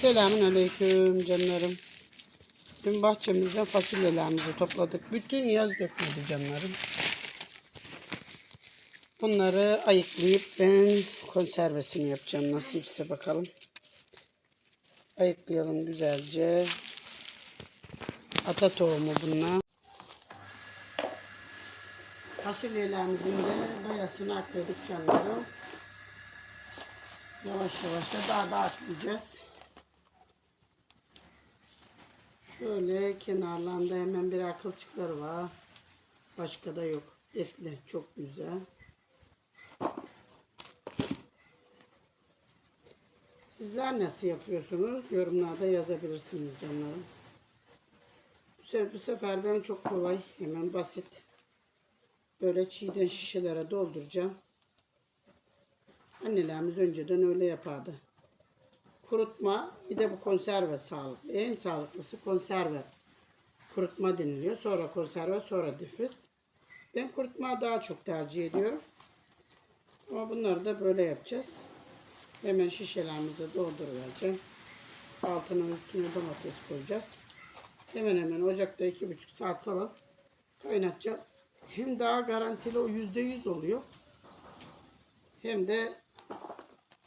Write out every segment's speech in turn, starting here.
Selamun aleyküm canlarım. Dün bahçemizden fasulyelerimizi topladık. Bütün yaz dökmedi canlarım. Bunları ayıklayıp ben konservesini yapacağım. Nasipse bakalım. Ayıklayalım güzelce. Ata tohumu bunlar. Fasulyelerimizin de bayasını akladık canlarım. Yavaş yavaş da daha da atlayacağız. Şöyle kenarlarında hemen bir akılçıkları var. Başka da yok. Etli. Çok güzel. Sizler nasıl yapıyorsunuz? Yorumlarda yazabilirsiniz canlarım. Bu sefer, bu sefer ben çok kolay, hemen basit. Böyle çiğden şişelere dolduracağım. Annelerimiz önceden öyle yapardı. Kurutma bir de bu konserve sağlıklı. En sağlıklısı konserve. Kurutma deniliyor. Sonra konserve sonra difriz. Ben kurutma daha çok tercih ediyorum. Ama bunları da böyle yapacağız. Hemen şişelerimizi dolduruvereceğim. Altına üstüne domates koyacağız. Hemen hemen ocakta iki buçuk saat falan kaynatacağız. Hem daha garantili o yüzde yüz oluyor. Hem de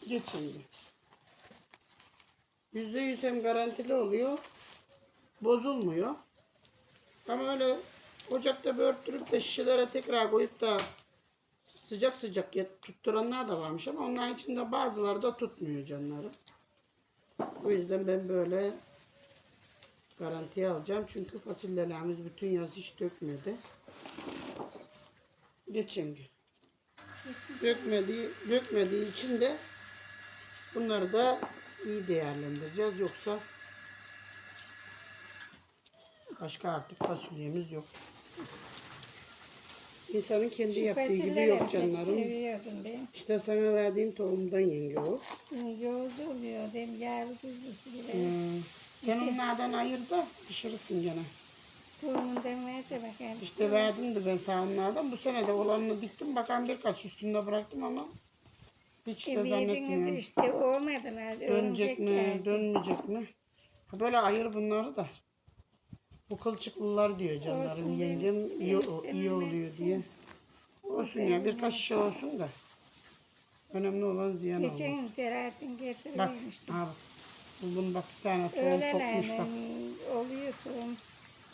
geçimli. Yüzde yüz hem garantili oluyor. Bozulmuyor. Ama öyle ocakta börttürüp de şişelere tekrar koyup da sıcak sıcak tutturanlar da varmış ama onların içinde bazıları da tutmuyor canlarım. O yüzden ben böyle garantiye alacağım. Çünkü fasulyelerimiz bütün yaz hiç dökmedi. Geçen gün. Dökmediği, dökmediği için de bunları da iyi değerlendireceğiz. Yoksa başka artık fasulyemiz yok. İnsanın kendi Şu yaptığı gibi yok canlarım. seviyordum ben. İşte sana verdiğim tohumdan yenge o. İnce oldu oluyor. Dem yağlı kuzusu bile. Hmm. Sen onlardan ayır da pişirirsin gene. Tohumundan verse bakalım. İşte verdim de ben sana onlardan. Bu sene de olanını diktim. Bakan birkaç üstünde bıraktım ama hiç de E, bildiğiniz zannetmiyorum. işte olmadılar. Dönecek mi, dönmeyecek mi? Ha böyle ayır bunları da. Bu kılçıklılar diyor canlarım. Olsun, Yengem iyi, iyi oluyor diye. Olsun ya birkaç şey olsun da. Önemli olan ziyan Geçen olmaz. gün Selahattin Bak, getirmiştim. ha bak. Bunun bak bir tane tohum Öyle kopmuş bak. oluyor tohum.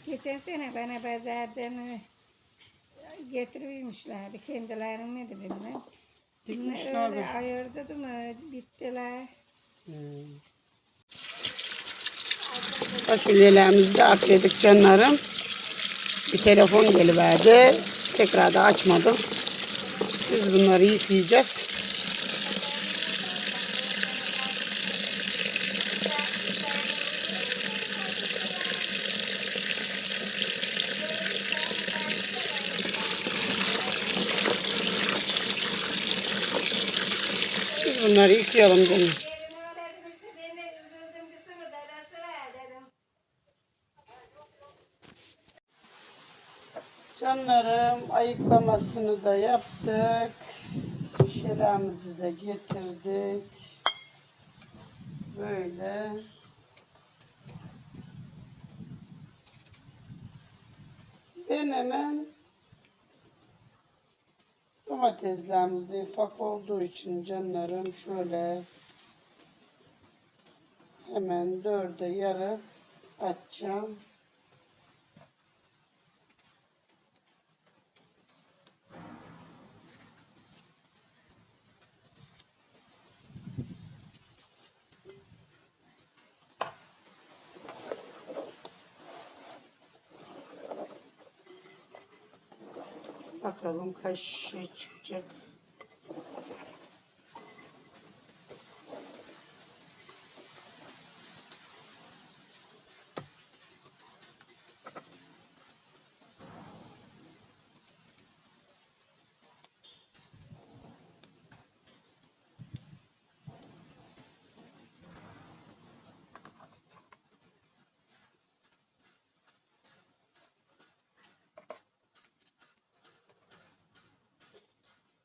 Geçen sene bana pazardan e, getirmişlerdi. Kendileri miydi bilmem. Dikmişler Öyle de. ayırdım mı bittiler. Hmm. Fasulyelerimizi de akledik canlarım. Bir telefon geliverdi. Tekrar da açmadım. Biz bunları yıkayacağız. Biz bunları yıkayalım canım. Canlarım ayıklamasını da yaptık. Şişelerimizi de getirdik. Böyle. Ben hemen domateslerimiz de ufak olduğu için canlarım şöyle hemen dörde yarıp açacağım. Bakalım kaç şey çıkacak.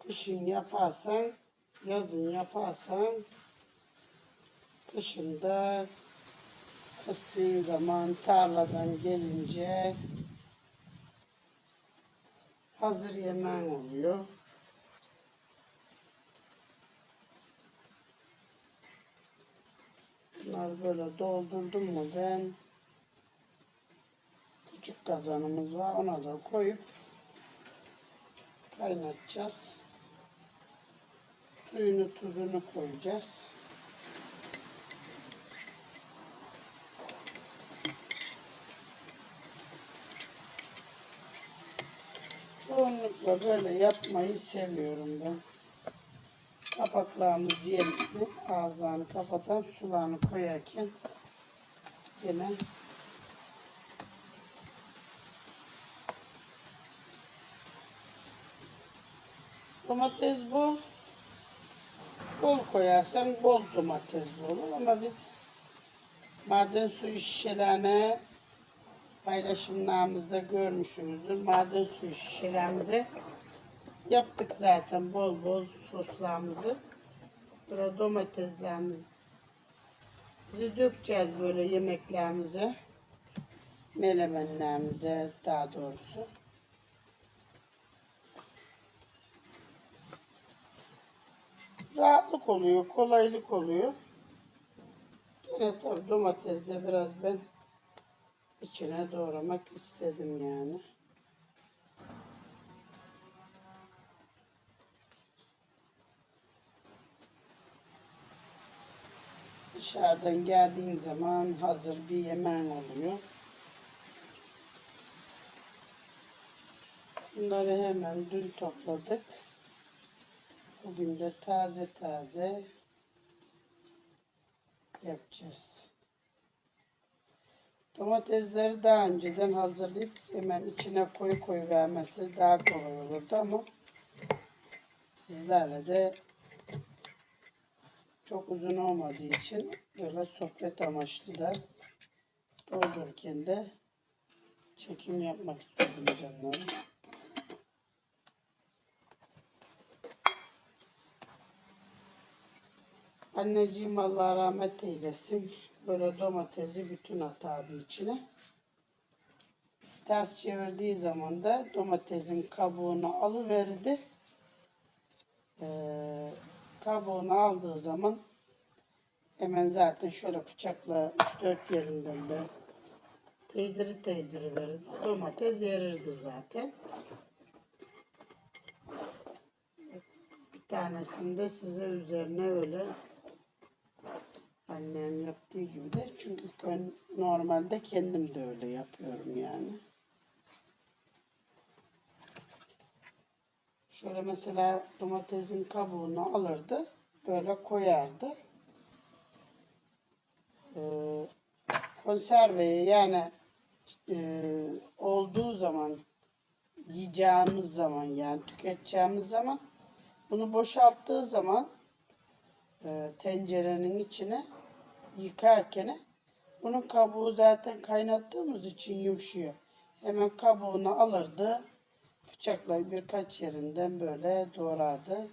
Kışın yaparsan, yazın yaparsan, kışın da ısıttığı zaman tarladan gelince hazır yemen oluyor. Bunları böyle doldurdum mu ben küçük kazanımız var ona da koyup kaynatacağız. Suyunu tuzunu koyacağız. Çoğunlukla böyle yapmayı seviyorum ben. Kapaklarımız yerli. Ağızlarını kapatan sularını koyarken yine domates bol bol koyarsan bol domates olur ama biz maden suyu şişelerine paylaşımlarımızda görmüşsünüzdür. Maden suyu şişelerimize yaptık zaten bol bol soslarımızı. Burada domateslerimizi dökeceğiz böyle yemeklerimize. Melemenlerimize daha doğrusu. Rahatlık oluyor, kolaylık oluyor. Yine tabii domates de biraz ben içine doğramak istedim yani. Dışarıdan geldiğin zaman hazır bir yemen oluyor. Bunları hemen dün topladık. Bugün de taze taze yapacağız. Domatesleri daha önceden hazırlayıp hemen içine koyu koyu vermesi daha kolay olurdu ama sizlerle de çok uzun olmadığı için böyle sohbet amaçlı da doldururken de çekim yapmak istedim canlarım. Anneciğim Allah rahmet eylesin. Böyle domatesi bütün atardı içine. Ters çevirdiği zaman da domatesin kabuğunu alıverdi. Ee, kabuğunu aldığı zaman hemen zaten şöyle bıçakla 3-4 yerinden de teydiri teydiri verirdi. Domates yerirdi zaten. Bir tanesini de size üzerine öyle annem yaptığı gibi de çünkü ben normalde kendim de öyle yapıyorum yani. Şöyle mesela domatesin kabuğunu alırdı, böyle koyardı. Ee, konserveye yani e, olduğu zaman yiyeceğimiz zaman yani tüketeceğimiz zaman bunu boşalttığı zaman e, tencerenin içine yıkarken bunun kabuğu zaten kaynattığımız için yumuşuyor. Hemen kabuğunu alırdı. Bıçakla birkaç yerinden böyle doğradı.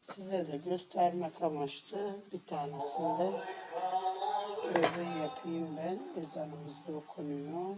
Size de göstermek amaçlı bir tanesinde böyle yapayım ben. Ezanımız da okunuyor.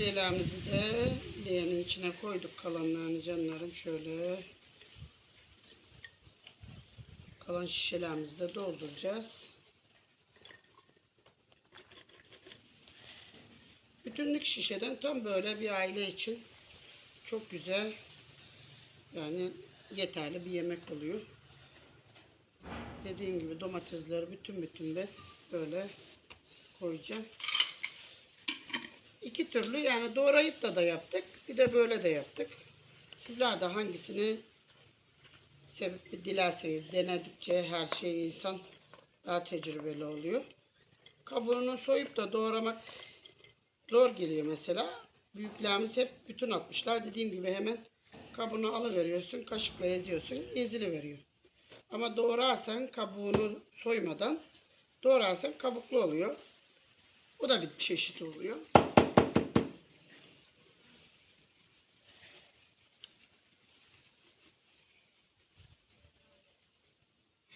Fasulyelerimizi de leğenin içine koyduk kalanlarını canlarım şöyle. Kalan şişelerimizi de dolduracağız. Bütünlük şişeden tam böyle bir aile için çok güzel yani yeterli bir yemek oluyor. Dediğim gibi domatesleri bütün bütün de böyle koyacağım. İki türlü yani doğrayıp da da yaptık. Bir de böyle de yaptık. Sizler de hangisini sevip dilerseniz denedikçe her şey insan daha tecrübeli oluyor. Kabuğunu soyup da doğramak zor geliyor mesela. Büyüklerimiz hep bütün atmışlar. Dediğim gibi hemen kabuğunu alıveriyorsun, kaşıkla eziyorsun, ezili veriyor. Ama doğrarsan kabuğunu soymadan doğrarsan kabuklu oluyor. O da bir çeşit oluyor.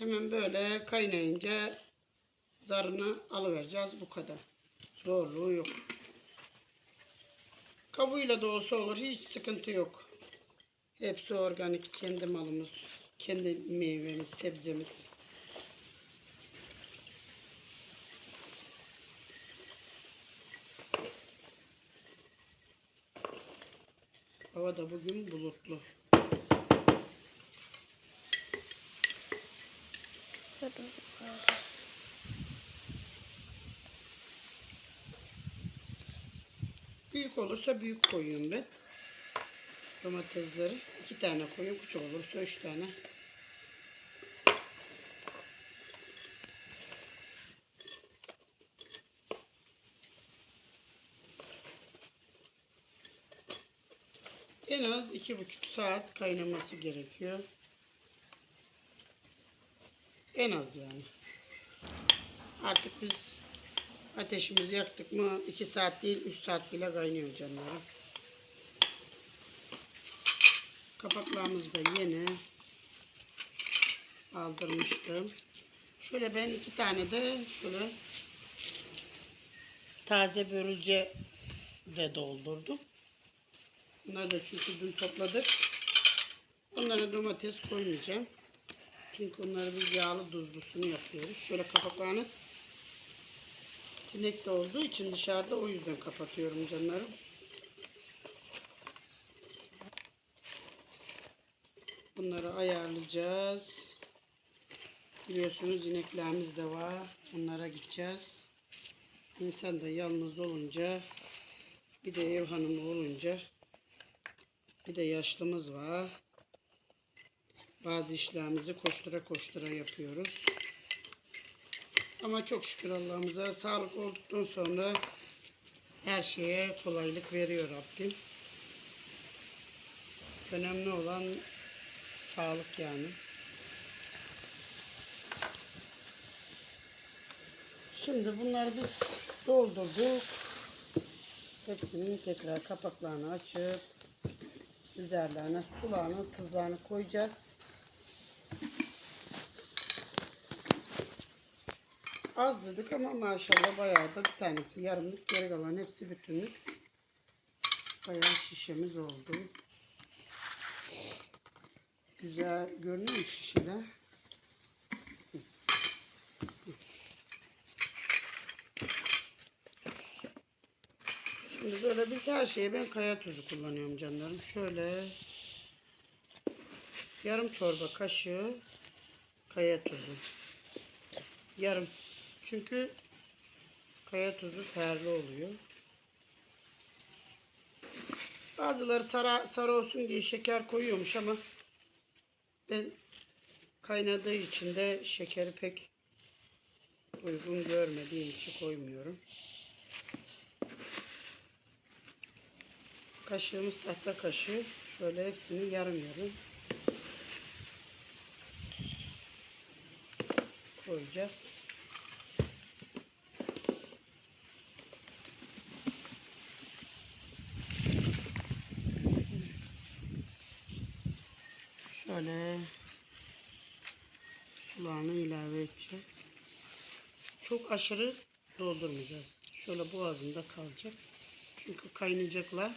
Hemen böyle kaynayınca zarını alıvereceğiz. Bu kadar. Zorluğu yok. Kabuğuyla da olsa olur. Hiç sıkıntı yok. Hepsi organik. Kendi malımız. Kendi meyvemiz, sebzemiz. Hava da bugün bulutlu. Büyük olursa büyük koyuyorum ben. Domatesleri iki tane koyuyorum. Küçük olursa üç tane. En az iki buçuk saat kaynaması gerekiyor. En az yani. Artık biz ateşimizi yaktık mı 2 saat değil 3 saat bile kaynıyor canlarım. Kapaklarımız da yeni. Aldırmıştım. Şöyle ben iki tane de şöyle taze börülce de doldurdum. Bunları da çünkü dün topladık. Onlara domates koymayacağım. Çünkü onları biz yağlı tuzlusunu yapıyoruz. Şöyle kapaklarını sinek de olduğu için dışarıda o yüzden kapatıyorum canlarım. Bunları ayarlayacağız. Biliyorsunuz ineklerimiz de var. Onlara gideceğiz. İnsan da yalnız olunca bir de ev hanımı olunca bir de yaşlımız var. Bazı işlerimizi koştura koştura yapıyoruz. Ama çok şükür Allah'ımıza sağlık olduktan sonra her şeye kolaylık veriyor Rabbim. Önemli olan sağlık yani. Şimdi bunları biz doldurduk. Hepsinin tekrar kapaklarını açıp üzerlerine sularını, tuzlarını koyacağız. Az dedik ama maşallah bayağı da bir tanesi yarımlık geri kalan hepsi bütünlük. Bayağı şişemiz oldu. Güzel görünüyor mu şişeler? Şimdi böyle biz her şeye ben kaya tuzu kullanıyorum canlarım. Şöyle yarım çorba kaşığı kaya tuzu. Yarım. Çünkü kaya tuzu terli oluyor. Bazıları sarı, sarı olsun diye şeker koyuyormuş ama ben kaynadığı için de şekeri pek uygun görmediğim için koymuyorum. Kaşığımız tahta kaşığı. Şöyle hepsini yarım yarım koyacağız. Şöyle sularını ilave edeceğiz. Çok aşırı doldurmayacağız. Şöyle boğazında kalacak. Çünkü kaynayacaklar.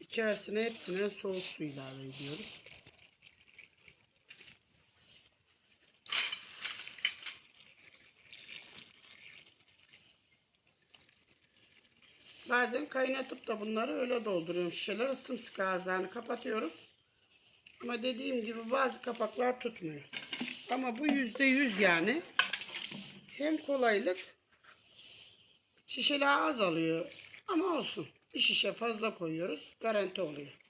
İçerisine hepsine soğuk su ilave ediyoruz. Bazen kaynatıp da bunları öyle dolduruyorum. Şişeleri sımsıkı ağızlarını kapatıyorum. Ama dediğim gibi bazı kapaklar tutmuyor. Ama bu yüzde yüz yani. Hem kolaylık şişeler az alıyor. Ama olsun. Bir şişe fazla koyuyoruz. Garanti oluyor.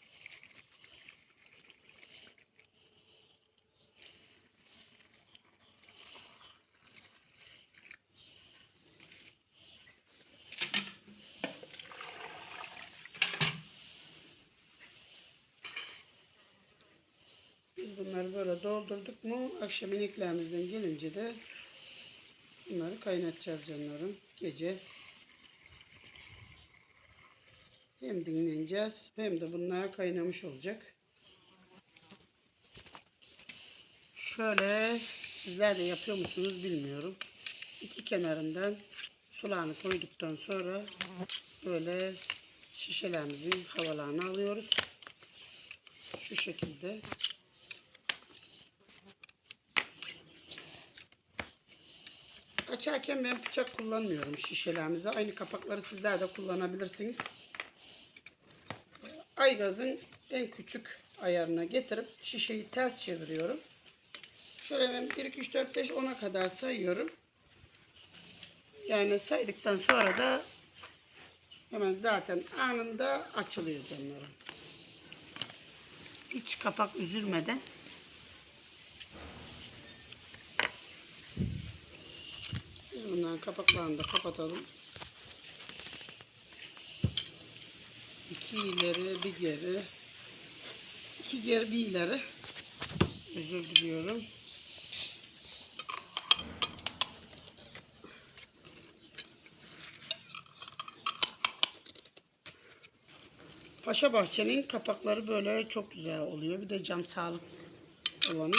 Biz bunları böyle doldurduk mu akşam ineklerimizden gelince de bunları kaynatacağız canlarım. Gece hem dinleneceğiz hem de bunlar kaynamış olacak. Şöyle sizler de yapıyor musunuz bilmiyorum. İki kenarından sularını koyduktan sonra böyle şişelerimizin havalarını alıyoruz. Şu şekilde. Açarken ben bıçak kullanmıyorum şişelerimize. Aynı kapakları sizler de kullanabilirsiniz. Aygazın en küçük ayarına getirip şişeyi ters çeviriyorum. Şöyle ben 1, 2, 3, 4, 5, 10'a kadar sayıyorum. Yani saydıktan sonra da hemen zaten anında açılıyor canlarım. Hiç kapak üzülmeden Biz bunların kapaklarını da kapatalım. İki ileri bir geri. iki geri bir ileri. Özür diliyorum. Paşa Bahçe'nin kapakları böyle çok güzel oluyor. Bir de cam sağlık olanı.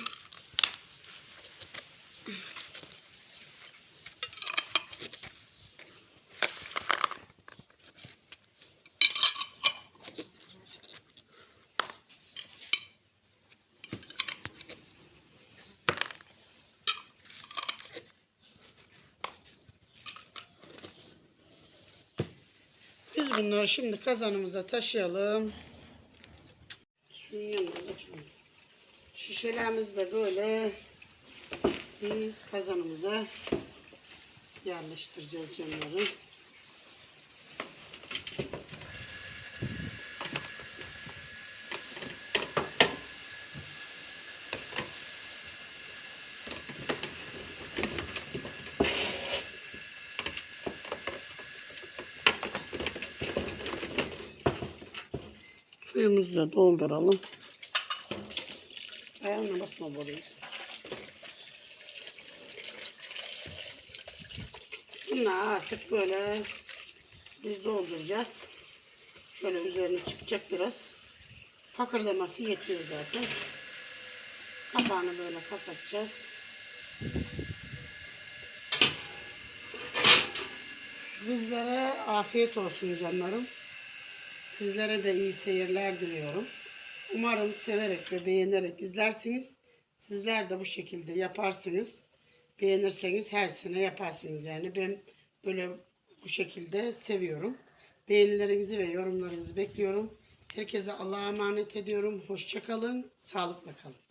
Biz bunları şimdi kazanımıza taşıyalım. Şişelerimizi de böyle biz kazanımıza yerleştireceğiz canları. Suyumuzu da dolduralım. Ayağına basma burayı. Bunlar artık böyle biz dolduracağız. Şöyle üzerine çıkacak biraz. Fakırdaması yetiyor zaten. Kapağını böyle kapatacağız. Bizlere afiyet olsun canlarım. Sizlere de iyi seyirler diliyorum. Umarım severek ve beğenerek izlersiniz. Sizler de bu şekilde yaparsınız. Beğenirseniz her sene yaparsınız yani. Ben böyle bu şekilde seviyorum. Beğenilerinizi ve yorumlarınızı bekliyorum. Herkese Allah'a emanet ediyorum. Hoşçakalın. Sağlıkla kalın.